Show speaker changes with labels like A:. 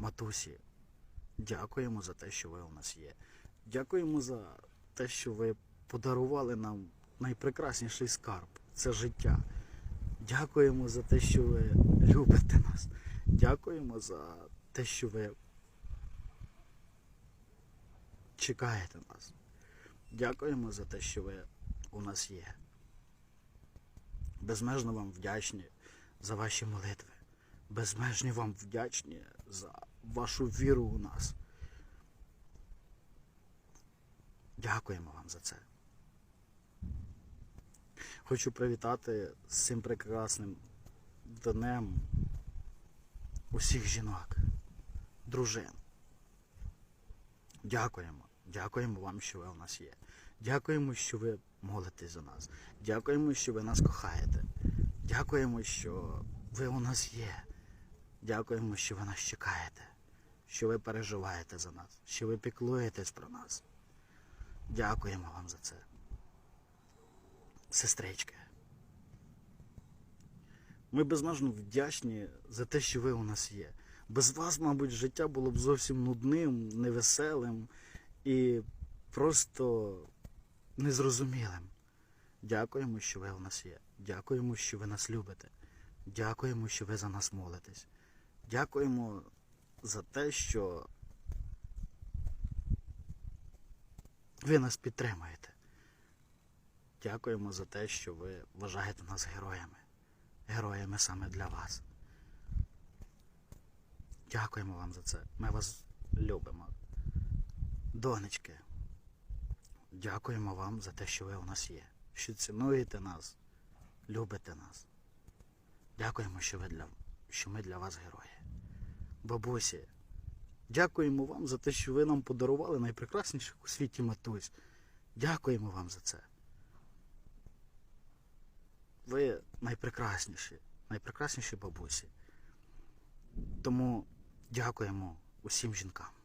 A: матусі, дякуємо за те, що ви у нас є. Дякуємо за те, що ви подарували нам найпрекрасніший скарб це життя. Дякуємо за те, що ви любите нас. Дякуємо за те, що ви чекаєте нас. Дякуємо за те, що ви у нас є. Безмежно вам вдячні за ваші молитви. Безмежно вам вдячні за вашу віру у нас. Дякуємо вам за це. Хочу привітати з цим прекрасним днем усіх жінок, дружин. Дякуємо. Дякуємо вам, що ви у нас є. Дякуємо, що ви молитесь за нас. Дякуємо, що ви нас кохаєте. Дякуємо, що ви у нас є. Дякуємо, що ви нас чекаєте, що ви переживаєте за нас, що ви піклуєтесь про нас. Дякуємо вам за це. Сестрички. Ми безмежно вдячні за те, що ви у нас є. Без вас, мабуть, життя було б зовсім нудним, невеселим і просто незрозумілим. Дякуємо, що ви у нас є. Дякуємо, що ви нас любите. Дякуємо, що ви за нас молитесь. Дякуємо за те, що ви нас підтримуєте. Дякуємо за те, що ви вважаєте нас героями. Героями саме для вас. Дякуємо вам за це. Ми вас любимо. Донечки, дякуємо вам за те, що ви у нас є. Що цінуєте нас, любите нас. Дякуємо, що ви для, що ми для вас герої. Бабусі, дякуємо вам за те, що ви нам подарували найпрекрасніших у світі матусь. Дякуємо вам за це. Ви найпрекрасніші, найпрекрасніші бабусі. Тому дякуємо усім жінкам.